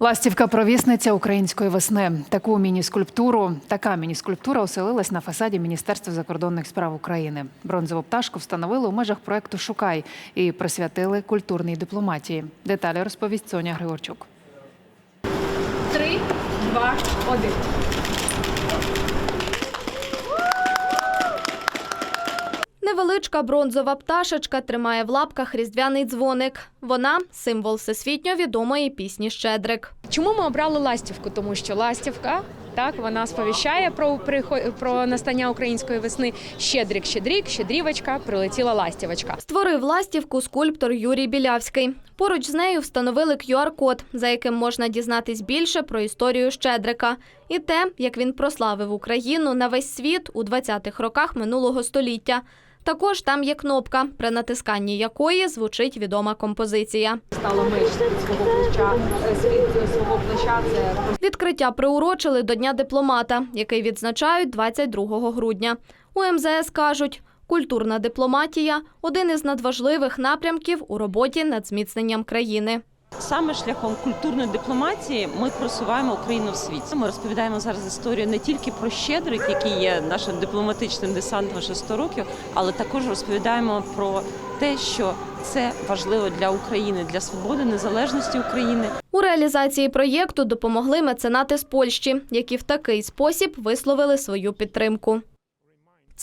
Ластівка провісниця української весни. Таку міні-скульптуру, така міні-скульптура оселилась на фасаді Міністерства закордонних справ України. Бронзову пташку встановили у межах проекту Шукай і присвятили культурній дипломатії. Деталі розповість Соня Григорчук. Три, два, один. Невеличка бронзова пташечка тримає в лапках різдвяний дзвоник. Вона символ всесвітньо відомої пісні Щедрик. Чому ми обрали ластівку? Тому що ластівка. Так, вона сповіщає про про настання української весни. Щедрик, щедрік, щедрівочка, прилетіла ластівочка. Створив ластівку скульптор Юрій Білявський. Поруч з нею встановили QR-код, за яким можна дізнатись більше про історію Щедрика і те, як він прославив Україну на весь світ у 20-х роках минулого століття. Також там є кнопка, при натисканні якої звучить відома композиція. Стало від свого плеча, свого плеча. Це Відкриття приурочили до Дня дипломата, який відзначають 22 грудня. У МЗС кажуть, культурна дипломатія один із надважливих напрямків у роботі над зміцненням країни. Саме шляхом культурної дипломатії ми просуваємо Україну в світ. Ми розповідаємо зараз історію не тільки про Щедрик, який є нашим дипломатичним десантом вже 100 років, але також розповідаємо про те, що це важливо для України, для свободи, незалежності України. У реалізації проєкту допомогли меценати з Польщі, які в такий спосіб висловили свою підтримку.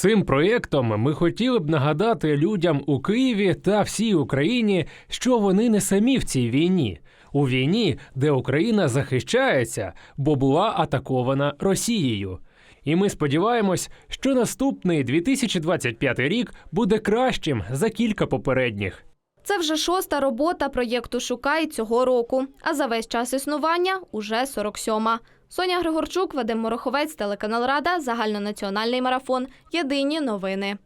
Цим проєктом ми хотіли б нагадати людям у Києві та всій Україні, що вони не самі в цій війні. У війні, де Україна захищається, бо була атакована Росією. І ми сподіваємось, що наступний 2025 рік буде кращим за кілька попередніх. Це вже шоста робота проєкту Шукай цього року. А за весь час існування уже 47-ма. Соня Григорчук, Вадим Мороховець, телеканал Рада, загальнонаціональний марафон. Єдині новини.